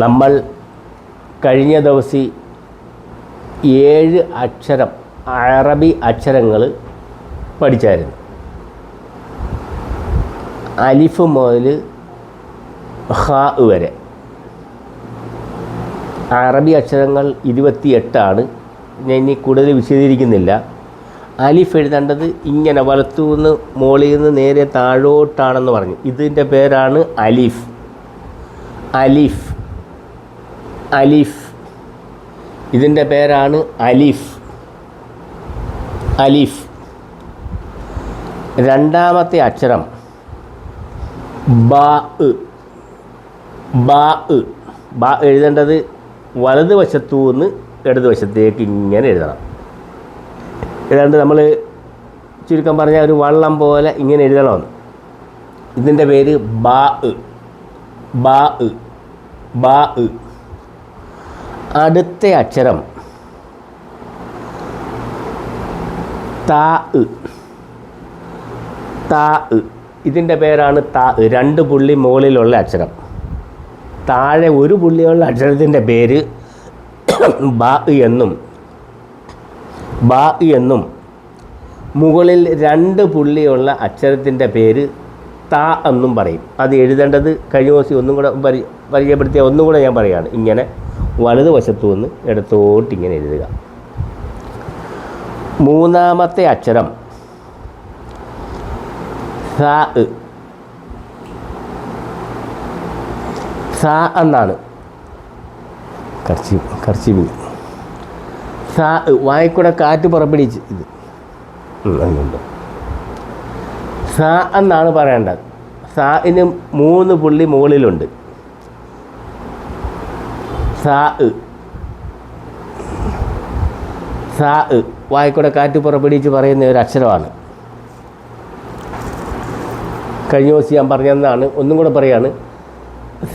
നമ്മൾ കഴിഞ്ഞ ദിവസം ഏഴ് അക്ഷരം അറബി അക്ഷരങ്ങൾ പഠിച്ചായിരുന്നു. അലിഫ് മുതൽ ഹ വരെ. അറബി അക്ഷരങ്ങൾ ഇരുപത്തിയെട്ടാണ്. ഞാൻ ഇനി കൂടുതൽ വിശദീകരിക്കുന്നില്ല. അലിഫ് എഴുതേണ്ടത് ഇങ്ങനെ വലത്തുനിന്ന് മുകളിൽ നിന്ന് നേരെ താഴോട്ടാണെന്ന് പറഞ്ഞു. ഇതിന്റെ പേരാണ് അലിഫ്. അലിഫ്. അലിഫ്. ഇതിന്റെ പേരാണ് അലിഫ്. അലിഫ്. രണ്ടാമത്തെ അക്ഷരം. ബാ. ബാ. ബാ എഴുതേണ്ടത് വലതുവശത്തു നിന്ന് ഇടതുവശത്തേക്ക് ഇങ്ങനെ എഴുതണം. ഏതാണ്ട് നമ്മൾ ചുരുക്കം പറഞ്ഞാൽ ഒരു വള്ളം പോലെ ഇങ്ങനെ എഴുതണമെന്ന്. ഇതിന്റെ പേര് ബാ. ബാ. ബാ. അടുത്ത അക്ഷരം. താ. താ. ഇതിന്റെ പേരാണ് താ. രണ്ട് പുള്ളി മുകളിലുള്ള അക്ഷരം. താഴെ ഒരു പുള്ളിയുള്ള അക്ഷരത്തിന്റെ പേര് ബാ എന്നും ബാ എന്നും. മുകളിൽ രണ്ട് പുള്ളിയുള്ള അക്ഷരത്തിന്റെ പേര് താ എന്നും പറയും. അത് എഴുതേണ്ടത് കഴിഞ്ഞ ദിവസം ഒന്നും കൂടെ പരി പരിചയപ്പെടുത്തിയ ഒന്നും കൂടെ ഞാൻ പറയുകയാണ് ഇങ്ങനെ വലതുവശത്തു നിന്ന് ഇടത്തോട്ട് ഇങ്ങനെ എഴുതുക. മൂന്നാമത്തെ അക്ഷരം സാ. സ എന്നാണ്. കർച്ചി കർച്ചി സ വായിക്കൂടെ കാറ്റ് പുറപ്പെടിച്ച് ഇത്. അതുകൊണ്ട് സ എന്നാണ് പറയേണ്ടത്. സാഇന് മൂന്ന് പുള്ളി മുകളിലുണ്ട്. സാ. സാ. വായിക്കൂടെ കാറ്റ് പുറപ്പെടുവിച്ച് പറയുന്ന ഒരു അക്ഷരമാണ്. കഴിഞ്ഞ ദിവസം ഞാൻ പറഞ്ഞതെന്നാണ്. ഒന്നും കൂടെ പറയാണ്.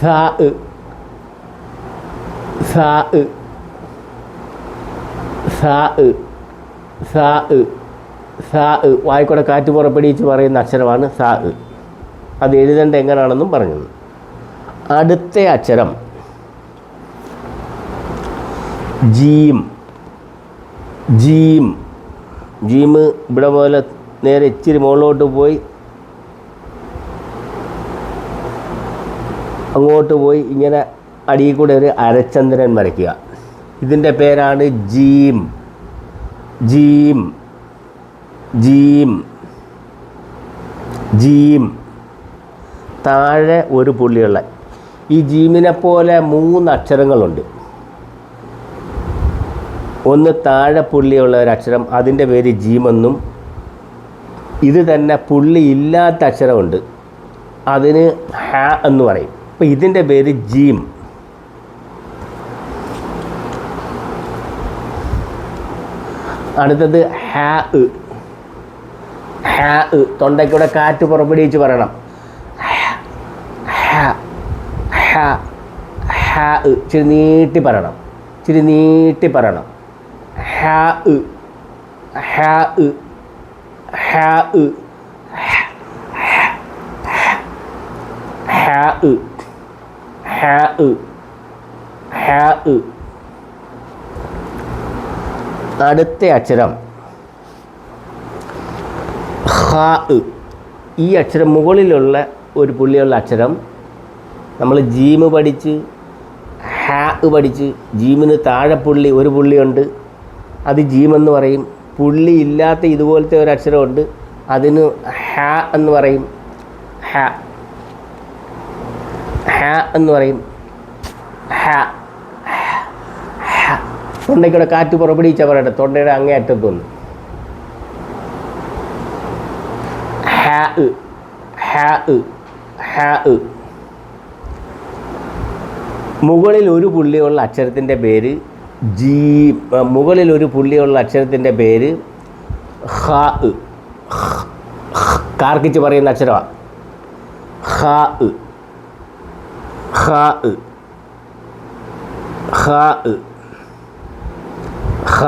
സാ. സാ. സാ. സാ. സാ. വായിക്കൂടെ കാറ്റ് പുറപ്പെടുവിച്ച് പറയുന്ന അക്ഷരമാണ് സാ. അത് എഴുതേണ്ട എങ്ങനെയാണെന്നും പറഞ്ഞു അടുത്ത അക്ഷരം. ജീം. ജീം. ജീം ഇവിടെ പോലെ നേരെ ഇച്ചിരി മുകളിലോട്ട് പോയി. അങ്ങോട്ട് പോയി ഇങ്ങനെ അടിയിൽ കൂടെ ഒരു അരചന്ദ്രൻ വരയ്ക്കുക. ഇതിന്റെ പേരാണ് ജീം. ജീം. ജീം. ജീം. താഴെ ഒരു പുള്ളിയുള്ള. ഈ ജീമിനെ പോലെ മൂന്ന് അക്ഷരങ്ങളുണ്ട്. ഒന്ന് താഴെ പുള്ളിയുള്ള ഒരു അക്ഷരം അതിന്റെ പേര് ജീമെന്നും. ഇത് തന്നെ പുള്ളി ഇല്ലാത്ത അക്ഷരമുണ്ട്. അതിന് ഹാ എന്ന് പറയും. അപ്പോൾ ഇതിന്റെ പേര് ജീം. അടുത്തത് ഹാ. ഹാ. തൊണ്ടയ്ക്കൂടെ കാറ്റ് പുറപ്പെടുവിച്ച് പറയണം. ഹാ ഹാ ഹാ. ഇച്ചിരി നീട്ടി പറയണം. ഇച്ചിരി നീട്ടി പറയണം. ഹ ഹ ഹ ഹ അടുത്ത അക്ഷരം. ഹ. ഈ അക്ഷരം മുകളിലുള്ള ഒരു പുള്ളിയുള്ള അക്ഷരം നമ്മൾ ജീമ് പഠിച്ച് ഹാ പഠിച്ച് ജീമിന് താഴെ പുള്ളി ഒരു പുള്ളിയുണ്ട്. അത് ജീമെന്ന് പറയും. പുള്ളി ഇല്ലാത്ത ഇതുപോലത്തെ ഒരു അക്ഷരമുണ്ട്. അതിന് ഹ എന്ന് പറയും. ഹ. ഹ എന്ന് പറയും. ഹ. തൊണ്ടയ്ക്കൂടെ കാറ്റ് പുറപ്പെടുവിച്ച പറയട്ടെ. തൊണ്ടയുടെ അങ്ങേ അറ്റത്തൊന്ന് മുകളിൽ ഒരു പുള്ളിയുള്ള അക്ഷരത്തിന്റെ പേര് ജീ മുകളിൽ ഒരു പുള്ളിയുള്ള അക്ഷരത്തിന്റെ പേര് ഹ. കാർക്കിച്ച് പറയുന്ന അക്ഷരമാണ് ഹ. ഹ. ഹ. ഹ.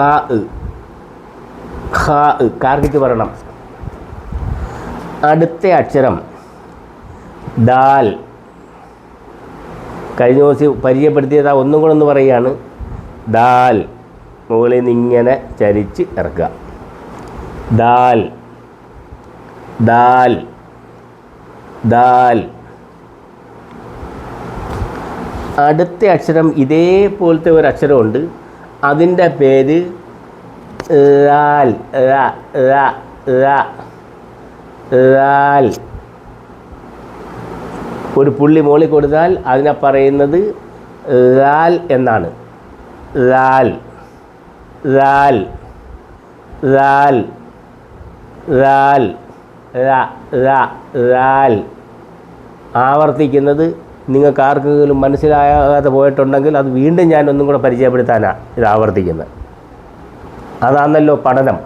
ഹ. കാർക്കിച്ച് പറയണം. അടുത്ത അക്ഷരം ദാൽ കഴിഞ്ഞ ദിവസം പരിചയപ്പെടുത്തിയത് ഒന്നും കൂടെ ഒന്ന് പറയുകയാണ്. ദാൽ. മുകളിൽ നിന്ന് ഇങ്ങനെ ചരിച്ച് ഇറക്കുക. ദാൽ. ദാൽ. ദാൽ. അടുത്ത അക്ഷരം ഇതേപോലത്തെ ഒരു അക്ഷരമുണ്ട്. അതിന്റെ പേര് റാൽ. റാൽ. ഒരു പുള്ളി മോളി കൊടുത്താൽ അതിനെ പറയുന്നത് റാൽ എന്നാണ്. ലാൽ ലാൽ ലാൽ ലാൽ റാൽ ആവർത്തിക്കുന്നത് നിങ്ങൾക്ക് ആർക്കെങ്കിലും മനസ്സിലാകാതെ പോയിട്ടുണ്ടെങ്കിൽ അത് വീണ്ടും ഞാൻ ഒന്നും കൂടെ പരിചയപ്പെടുത്താനാണ് ഇത് ആവർത്തിക്കുന്നത്. അതാണല്ലോ പഠനം.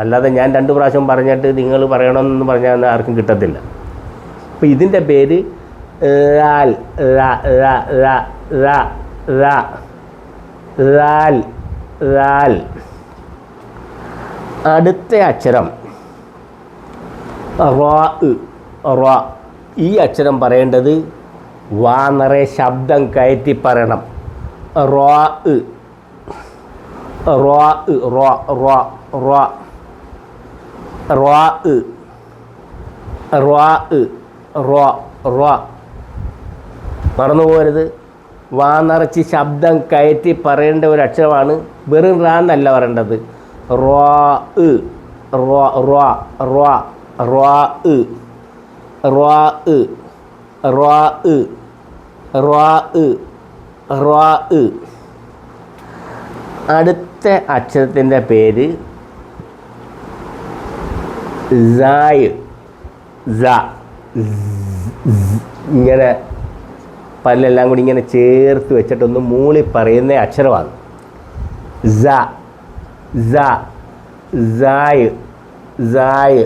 അല്ലാതെ ഞാൻ രണ്ട് പ്രാവശ്യം പറഞ്ഞിട്ട് നിങ്ങൾ പറയണമെന്ന് പറഞ്ഞാൽ ആർക്കും കിട്ടത്തില്ല. അപ്പോൾ ഇതിന്റെ പേര് ലാൽ റ റ റ റ റ റാൽ റാൽ അടുത്ത അക്ഷരം. റോ റ. ഈ അക്ഷരം പറയേണ്ടത് വാ നിറയെ ശബ്ദം കയറ്റി പറയണം. റോ റോ റോ റോ റോ. റോ റോ റോ റോ. മറന്നു പോകരുത് വാ നിറച്ച് ശബ്ദം കയറ്റി പറയേണ്ട ഒരു അക്ഷരമാണ് വെറും റാ എന്നല്ല പറയേണ്ടത്. റോ ഉ റോ റോ റോ റോ. ഉ റോ ഉ റോ ഉ റോ ഉ റോ. ഉ അടുത്ത അക്ഷരത്തിന്റെ പേര് സായ്. ഇങ്ങനെ പല്ലെല്ലാം കൂടി ഇങ്ങനെ ചേർത്ത് വെച്ചിട്ടൊന്ന് മൂളി പറയുന്ന അക്ഷരമാണ്. സ സ സായ് സായ്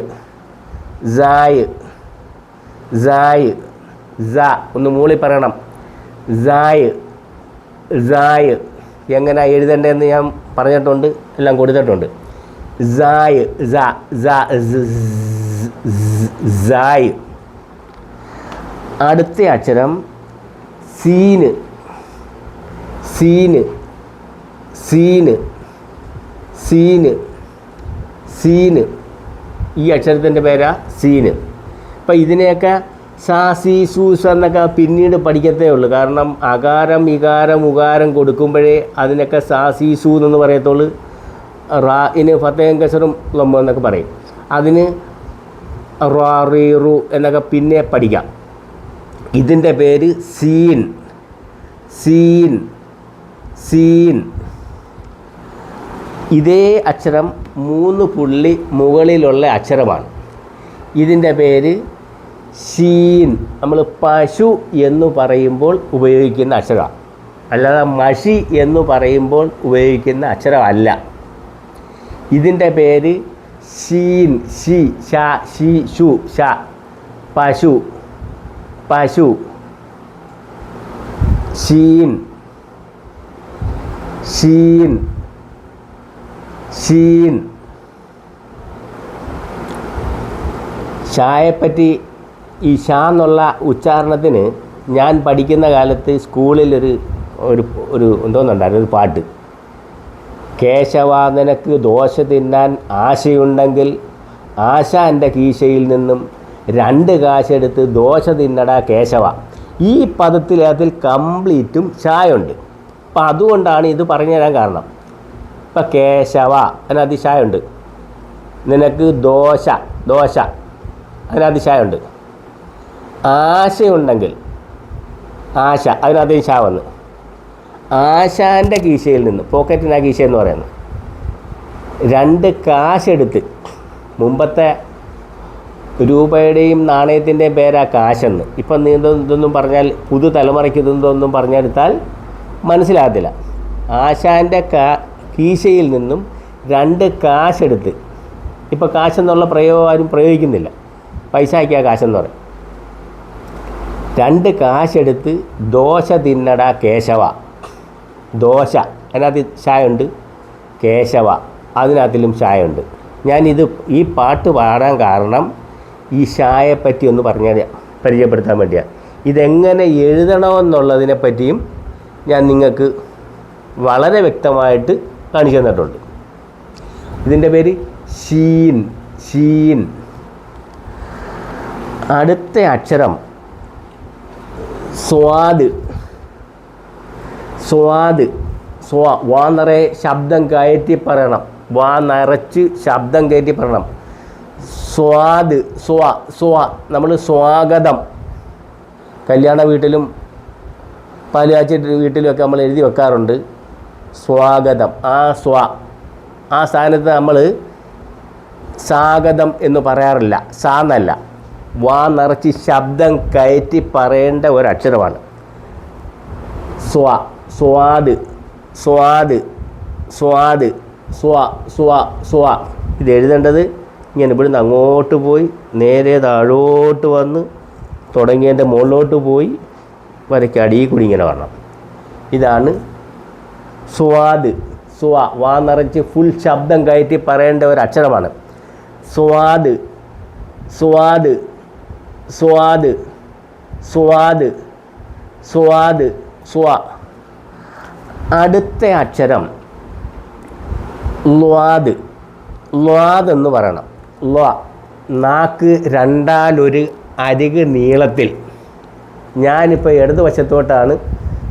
സായ് സായ് ഒന്ന് മൂളി പറയണം. സായ് സായ്. എങ്ങനെ എഴുതേണ്ടതെന്ന് ഞാൻ പറഞ്ഞിട്ടുണ്ട് എല്ലാം കൊടുത്തിട്ടുണ്ട്. സായ് സ്, സ്, സായ്. അടുത്ത അക്ഷരം സീന്. സീന്. സീന്. സീന്. സീന്. ഈ അക്ഷരത്തിന്റെ പേരാ സീന്. അപ്പം ഇതിനെയൊക്കെ സാ സി സൂസ് എന്നൊക്കെ പിന്നീട് പഠിക്കത്തേ ഉള്ളൂ. കാരണം അകാരം ഇകാരം ഉകാരം കൊടുക്കുമ്പോഴേ അതിനൊക്കെ സാ സി എന്ന് പറയത്തുള്ളൂ. റാ ഇന് ഫത്തേം കസറും ലൊമ്പ എന്നൊക്കെ പറയും. അതിന് റാ റീ റു എന്നൊക്കെ പിന്നെ പഠിക്കാം. ഇതിന്റെ പേര് സീൻ. സീൻ. സീൻ. ഇതേ അക്ഷരം മൂന്ന് പുള്ളി മുകളിലുള്ള അക്ഷരമാണ്. ഇതിന്റെ പേര് ഷീൻ നമ്മൾ പശു എന്ന് പറയുമ്പോൾ ഉപയോഗിക്കുന്ന അക്ഷരമാണ്. അല്ലാതെ മഷി എന്ന് പറയുമ്പോൾ ഉപയോഗിക്കുന്ന അക്ഷരമല്ല. ഇതിന്റെ പേര് ഷീൻ ഷി ഷ ഷി ഷു ഷ പശു. പശു ഷീൻ ഷീൻ ഷീൻ ഷായെപ്പറ്റി ഈ ഷാ എന്നുള്ള ഉച്ചാരണത്തിന് ഞാൻ പഠിക്കുന്ന കാലത്ത് സ്കൂളിലൊരു ഒരു ഒരു എന്തോന്നുണ്ടായിരുന്നു ഒരു പാട്ട്. കേശവ നിനക്ക് ദോശ തിന്നാൻ ആശയുണ്ടെങ്കിൽ ആശ എന്റെ കീശയിൽ നിന്നും രണ്ട് കാശെടുത്ത് ദോശ തിന്നടാ കേശവ. ഈ പദത്തിൽ അതിൽ കംപ്ലീറ്റും ചായുണ്ട് അപ്പം അതുകൊണ്ടാണ് ഇത് പറഞ്ഞു തരാൻ കാരണം. ഇപ്പം കേശവ അതിനതിശായുണ്ട് നിനക്ക് ദോശ ദോശ അതിനതിശായുണ്ട് ആശയുണ്ടെങ്കിൽ ആശ അതിനകത്ത് ശാ വന്ന്. ആശാന്റെ കീശയിൽ നിന്ന് പോക്കറ്റിനാ കീശ എന്ന് പറയുന്നത്. രണ്ട് കാശെടുത്ത് മുമ്പത്തെ രൂപയുടെയും നാണയത്തിന്റെയും പേരാ കാശെന്ന്. ഇപ്പം നീ ഇതൊ- ഇതൊന്നും പറഞ്ഞാൽ പുതു തലമുറയ്ക്ക് ഇതൊന്നും പറഞ്ഞെടുത്താൽ മനസ്സിലാകത്തില്ല. ആശാന്റെ കാ കീശയിൽ നിന്നും രണ്ട് കാശെടുത്ത്. ഇപ്പോൾ കാശെന്നുള്ള പ്രയോഗം ആരും പ്രയോഗിക്കുന്നില്ല. പൈസയ്ക്കാ കാശെന്ന് പറയും. രണ്ട് കാശെടുത്ത് ദോശ തിന്നട കേശവ. ദോശ അതിനകത്ത് ചായയുണ്ട് കേശവ. അതിനകത്തിലും ചായയുണ്ട്. ഞാനിത് ഈ പാട്ട് പാടാൻ കാരണം ഈ ഷായെപ്പറ്റി ഒന്ന് പറഞ്ഞാൽ പരിചയപ്പെടുത്താൻ വേണ്ടിയാണ് ഇതെങ്ങനെ എഴുതണമെന്നുള്ളതിനെ പറ്റിയും ഞാൻ നിങ്ങൾക്ക് വളരെ വ്യക്തമായിട്ട് കാണിച്ചു തന്നിട്ടുണ്ട്. ഇതിന്റെ പേര് ഷീൻ ഷീൻ. അടുത്ത അക്ഷരം സ്വാദ്. സ്വാദ്. സ്വാ വാ നിറയെ ശബ്ദം കയറ്റി പറയണം. വാ നിറച്ച് ശബ്ദം കയറ്റി പറയണം. സ്വാദ് സ്വാ സ്വാ നമ്മൾ സ്വാഗതം. കല്യാണ വീട്ടിലും പാലുകാച്ചി വീട്ടിലുമൊക്കെ നമ്മൾ എഴുതി വെക്കാറുണ്ട്. സ്വാഗതം ആ സ്വാ. ആ സ്ഥാനത്ത് നമ്മൾ സ്വാഗതം എന്ന് പറയാറില്ല സാന്നല്ല. വാ നിറച്ച് ശബ്ദം കയറ്റി പറയേണ്ട ഒരു അക്ഷരമാണ് സ്വാ സ്വാദ് സ്വാദ് സ്വാദ് സ്വാ സ്വാ സ്വാ. ഇത് എഴുതേണ്ടത് ഇങ്ങനെ ഇവിടുന്ന് അങ്ങോട്ട് പോയി നേരെ താഴോട്ട് വന്ന് തുടങ്ങിയതിന്റെ മുകളിലോട്ട് പോയി വരയ്ക്ക് അടിയിൽ കൂടി ഇങ്ങനെ വരണം. ഇതാണ് സ്വാദ്. സ്വാ വാ നിറച്ച് ഫുൾ ശബ്ദം കയറ്റി പറയേണ്ട ഒരു അക്ഷരമാണ്. സ്വാദ് സ്വാദ് സ്വാദ് സ്വാദ് സ്വാദ് സ്വാ. അടുത്ത അക്ഷരം ല്വാദ്. ല്വാദ് എന്ന് പറയണം. ല്വ നാക്ക് രണ്ടാലൊരു അരിക് നീളത്തിൽ. ഞാനിപ്പോൾ ഇടത് വശത്തോട്ടാണ്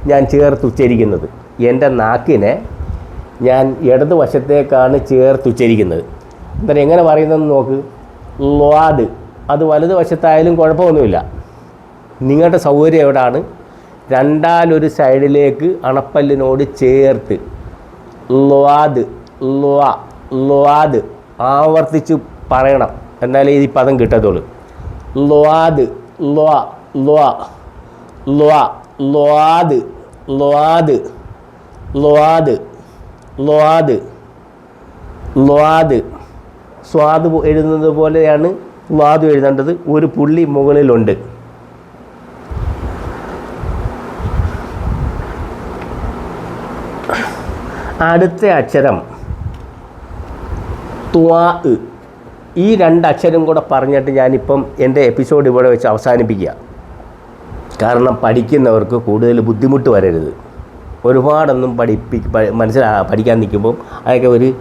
ഞാൻ ചേർത്ത് ഉച്ചരിക്കുന്നത്. എന്റെ നാക്കിനെ ഞാൻ ഇടതുവശത്തേക്കാണ് ചേർത്ത് ഉച്ചരിക്കുന്നത്. എന്താ എങ്ങനെ പറയുന്നതെന്ന് നോക്ക്. ലാദ് അത് വലത് വശത്തായാലും കുഴപ്പമൊന്നുമില്ല. നിങ്ങളുടെ സൗകര്യം എവിടാണ്? രണ്ടാലൊരു സൈഡിലേക്ക് അണപ്പല്ലിനോട് ചേർത്ത്. ലാദ് ലാദ് ആവർത്തിച്ച് പറയണം. എന്നാലേ ഈ പദം കിട്ടത്തുള്ളൂ. ലോദ് ല്വ ല്വ ല്വ ലോദ് ല്വാദ് ല്വാദ് ല്വാദ് ല്വാദ് സ്വാദ് എഴുതുന്നത് പോലെയാണ് ല്വാദ് എഴുതേണ്ടത്. ഒരു പുള്ളി മുകളിലുണ്ട്. അടുത്ത അക്ഷരം. ത്വാ ഈ രണ്ട് അക്ഷരം കൂടെ പറഞ്ഞിട്ട് ഞാനിപ്പം എന്റെ എപ്പിസോഡ് ഇവിടെ വെച്ച് അവസാനിപ്പിക്കുക. കാരണം പഠിക്കുന്നവർക്ക് കൂടുതൽ ബുദ്ധിമുട്ട് വരരുത്. ഒരുപാടൊന്നും പഠിപ്പി മനസ്സിലാ പഠിക്കാൻ നിൽക്കുമ്പം അതൊക്കെ ഒരു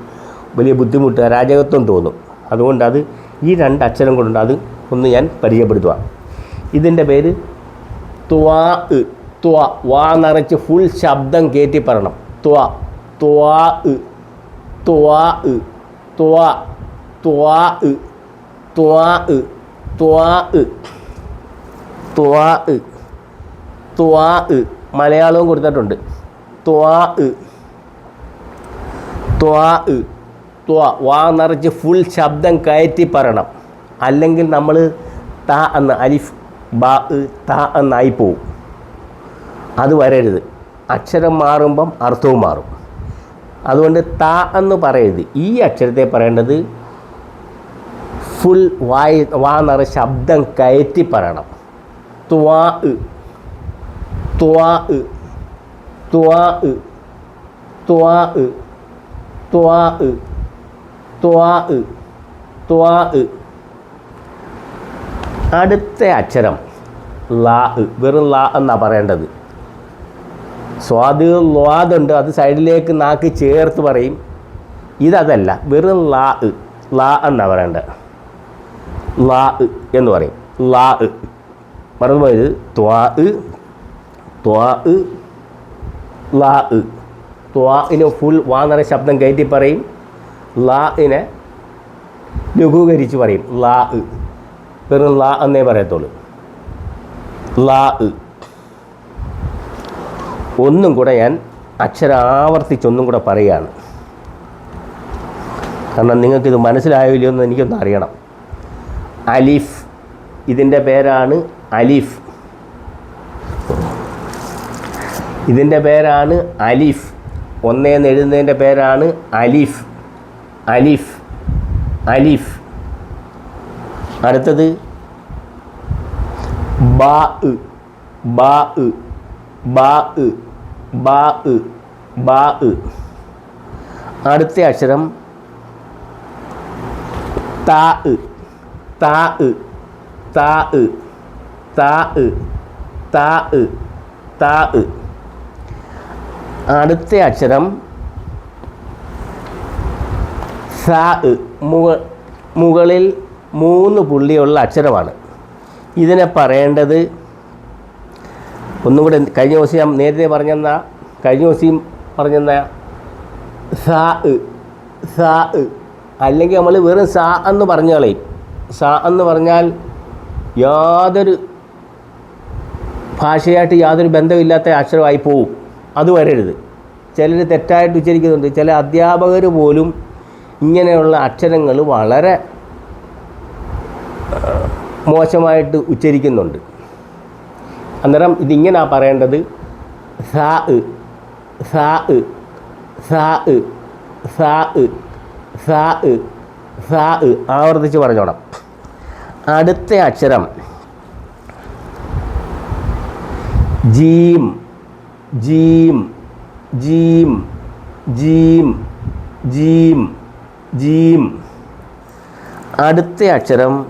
വലിയ ബുദ്ധിമുട്ട് അരാജകത്വം തോന്നും. അതുകൊണ്ട് അത് ഈ രണ്ട് അക്ഷരം കൊണ്ട് അത് ഒന്ന് ഞാൻ പരിചയപ്പെടുത്തുക. ഇതിന്റെ പേര് ത്വാ ത്വാ വാ നിറച്ച് ഫുൾ ശബ്ദം കയറ്റി പറയണം. ത്വാ ത്വാ ത്വാ ത്വാ ത്വാ ത്വാ ത്വാ ത്വാ ത്വാ മലയാളവും കൊടുത്തിട്ടുണ്ട്. ത്വാ ത്വാ ത്വാ. വാ നിറച്ച് ഫുൾ ശബ്ദം കയറ്റി പറയണം. അല്ലെങ്കിൽ നമ്മൾ ത എന്ന് അലിഫ് ബ ത എന്നായി പോവും. അത് വരരുത്. അക്ഷരം മാറുമ്പം അർത്ഥവും മാറും. അതുകൊണ്ട് ത എന്ന് പറയരുത്. ഈ അക്ഷരത്തെ പറയേണ്ടത് ഫുൾ വായി വാ നിറ ശബ്ദം കയറ്റി പറയണം. ത്വാ ത്വാ ത്വാ ത്വാ ത്വാ ത്വാ ത്വാ അടുത്ത അക്ഷരം ലാ വെറും ലാ എന്നാണ് പറയേണ്ടത്. സ്വാദ് ലാദുണ്ട് അത് സൈഡിലേക്ക് നാക്ക് ചേർത്ത് പറയും. ഇതതല്ല. വെറും ലാ ലാ എന്നാണ് പറയേണ്ടത്. ലാ എന്ന് പറയും. ലാ മറന്നുപോയത് ത്വാ ത്വാ ലാ ത്വാഇന് ഫുൾ വാ എന്ന ശബ്ദം കയറ്റി പറയും. ലാ ഇനെ ലഘൂകരിച്ച് പറയും. ലാ വെറും ലാ എന്നേ പറയത്തുള്ളൂ. ലാ ഒന്നും കൂടെ ഞാൻ ആവർത്തിച്ചൊന്നും കൂടെ പറയുകയാണ്. കാരണം നിങ്ങൾക്കിത് മനസ്സിലായില്ലയോ എന്ന് എനിക്കൊന്ന് അറിയണം. അലിഫ്. ഇതിന്റെ പേരാണ് അലിഫ്. ഇതിന്റെ പേരാണ് അലിഫ്. ഒന്നേന്ന് എഴുതുന്നതിന്റെ പേരാണ് അലിഫ്. അലിഫ്. അലിഫ്. അടുത്തത് ബാ. ബാ. ബാ. ബാ. ബാ. അടുത്ത അക്ഷരം താ. ตาอึตาอึตาอึตาอึตาอึ അടുത്ത അക്ഷരം സാ. อึ മുകളിൽ മൂന്ന് പുള്ളിയുള്ള അക്ഷരമാണ്. ഇതിനെ പറയേണ്ടത് ഒന്നും കൂടെ കഴിഞ്ഞ ദിവസം ഞാൻ നേരത്തെ പറഞ്ഞെന്ന കഴിഞ്ഞ ദിവസം പറഞ്ഞെന്ന സാ സാ. അല്ലെങ്കിൽ നമ്മൾ വെറും സാ എന്ന് പറഞ്ഞു കളയും സ എന്ന് പറഞ്ഞാൽ യാതൊരു ഭാഷയായിട്ട് യാതൊരു ബന്ധമില്ലാത്ത അക്ഷരമായി പോവും. അത് വരരുത്. ചിലർ തെറ്റായിട്ട് ഉച്ചരിക്കുന്നുണ്ട്. ചില അധ്യാപകർ പോലും ഇങ്ങനെയുള്ള അക്ഷരങ്ങൾ വളരെ മോശമായിട്ട് ഉച്ചരിക്കുന്നുണ്ട്. അന്നേരം ഇതിങ്ങനെ പറയേണ്ടത്. സാ സ സ സ സ സ ആവർത്തിച്ച് പറഞ്ഞോണം. അടുത്ത അക്ഷരം. ജീം ജീം ജീം ജീം ജീം ജീം. അടുത്ത അക്ഷരം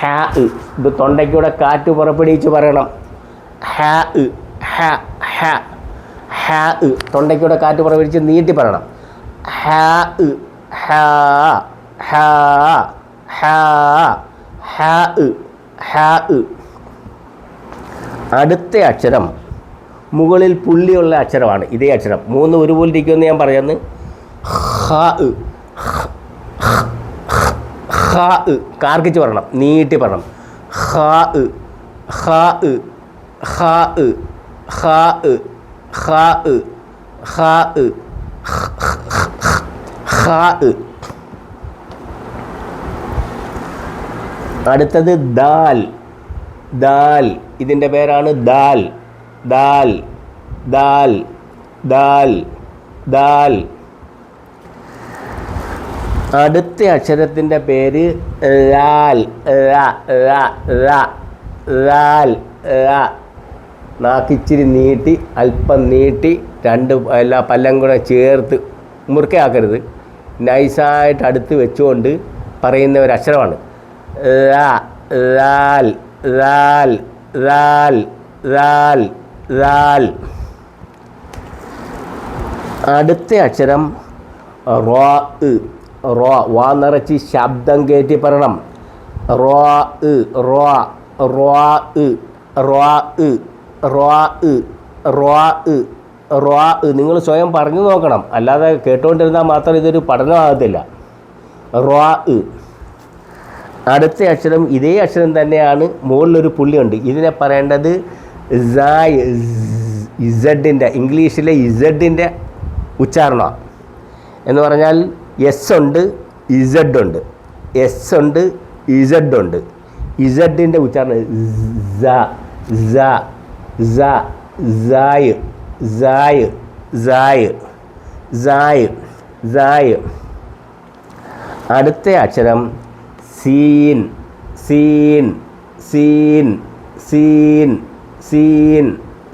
ഹാ. ഇത് തൊണ്ടയ്ക്കൂടെ കാറ്റ് പുറപ്പെടുവിച്ച് പറയണം. ഹാ ഹാ ഹാ ഹാ. ഇ. തൊണ്ടയ്ക്കൂടെ കാറ്റ് പുറപ്പെടുവിച്ച് നീട്ടി പറയണം. ഹാ ഹാ ഹാ ഹ അടുത്ത അക്ഷരം മുകളിൽ പുള്ളിയുള്ള അക്ഷരമാണ്. ഇതേ അക്ഷരം. മൂന്ന് ഒരുപോലെ ഇരിക്കുമെന്ന് ഞാൻ പറയുന്നു. ഹ. കാർക്കിച്ച് പറയണം നീട്ടി പറയണം. ഹ ഹ ഹ ഹ ഹ ഹ ഹ. അടുത്തത് ദാൽ. ദാൽ. ഇതിന്റെ പേരാണ് ദാൽ. ദാൽ. ദാൽ. ദാൽ. ദാൽ. അടുത്ത അക്ഷരത്തിന്റെ പേര് ലാൽ. ലാൽ. നാക്കിച്ചിരി നീട്ടി അല്പം നീട്ടി രണ്ട് എല്ലാ പല്ലം കൂടെ ചേർത്ത് മുറുക്കയാക്കരുത്. നൈസായിട്ട് അടുത്ത് വെച്ചുകൊണ്ട് പറയുന്ന ഒരു അക്ഷരമാണ്. ലാൽ ലാൽ ലാൽ ലാൽ ലാൽ. അടുത്ത അക്ഷരം റോ റോ വാ നിറച്ച് ശബ്ദം കയറ്റി പറയണം. റോ റോ റോ റോ റോ റോ റോ. നിങ്ങൾ സ്വയം പറഞ്ഞു നോക്കണം. അല്ലാതെ കേട്ടുകൊണ്ടിരുന്നാൽ മാത്രം ഇതൊരു പഠനമാകത്തില്ല. റോ. അടുത്ത അക്ഷരം ഇതേ അക്ഷരം തന്നെയാണ് മുകളിലൊരു പുള്ളിയുണ്ട്. ഇതിനെ പറയേണ്ടത് സായ് ഇസഡിന്റെ ഇംഗ്ലീഷിലെ ഇസഡിന്റെ ഉച്ചാരണമാണ് എന്ന് പറഞ്ഞാൽ എസ് ഉണ്ട് ഇസഡ് ഉണ്ട്. എസ് ഉണ്ട് ഇസഡ് ഉണ്ട്. ഇസഡിന്റെ ഉച്ചാരണം സ സ സ സായ് സായ് സായ് സായ് സായ്. അടുത്ത അക്ഷരം സീൻ സീൻ സീൻ സീൻ സീൻ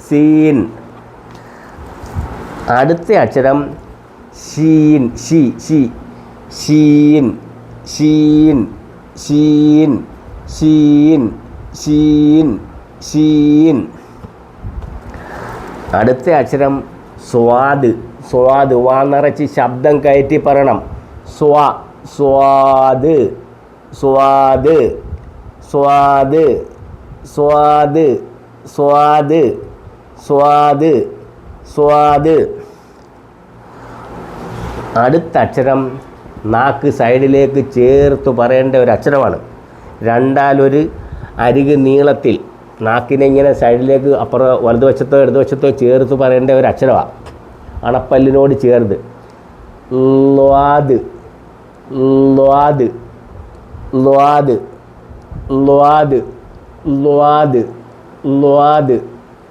സീൻ അടുത്ത അക്ഷരം ഷീൻ ഷി ഷി ഷീൻ ഷീൻ ഷീൻ ഷീൻ ഷീൻ ഷീൻ അടുത്ത അക്ഷരം സ്വാദ് സ്വാദ് വാ നിറച്ച് ശബ്ദം കയറ്റി പറയണം സ്വാ സ്വാദ് സ്വാദ് സ്വാദ് സ്വാദ് സ്വാദ് സ്വാദ് സ്വാദ് അടുത്ത അക്ഷരം നാക്ക് സൈഡിലേക്ക് ചേർത്ത് പറയേണ്ട ഒരു അക്ഷരമാണ് രണ്ടാലൊരു അരിക് നീളത്തിൽ നാക്കിനെ ഇങ്ങനെ സൈഡിലേക്ക് അപ്പുറം വലതുവശത്തോ ഇടതുവശത്തോ ചേർത്ത് പറയേണ്ട ഒരു അക്ഷരമാണ് അണപ്പല്ലിനോട് ചേർത്ത് ലാദ് ല്വാദ് ല്വാദ് ല്വാദ് ല്വാദ് ല്വാദ്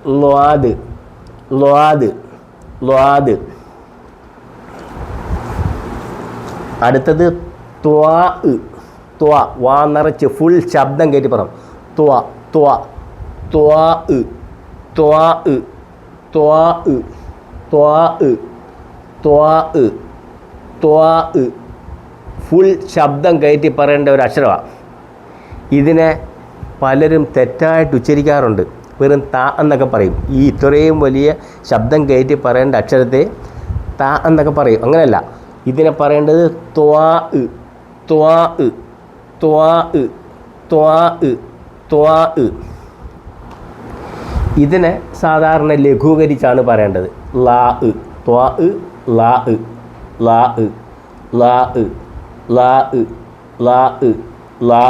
ല്വാദ് ല്വാദ് ല്വാദ് അടുത്തത് ത്വാ. ത്വാ. വാ നിറച്ച് ഫുൾ ശബ്ദം കയറ്റി പറ. ത്വാ. ത്വാ. ത്വാ. ത്വാ. ത്വാ. ത്വാ. ത്വാ. ത്വാ. ഫുൾ ശബ്ദം കയറ്റി പറയേണ്ട ഒരു അക്ഷരമാണ് ഇതിനെ പലരും തെറ്റായിട്ട് ഉച്ചരിക്കാറുണ്ട്. വെറും ത എന്നൊക്കെ പറയും. ഈ ഇത്രയും വലിയ ശബ്ദം കയറ്റി പറയേണ്ട അക്ഷരത്തെ ത എന്നൊക്കെ പറയും. അങ്ങനെയല്ല. ഇതിനെ പറയേണ്ടത് ത്വാ ത്വാ ത്വാ ത്വാ ത്വാ. ഇതിനെ സാധാരണ ലഘൂകരിച്ചാണ് പറയേണ്ടത്. ലാ ത്വാ ലാ ലാ ലാ ലാ ലാ ലാ.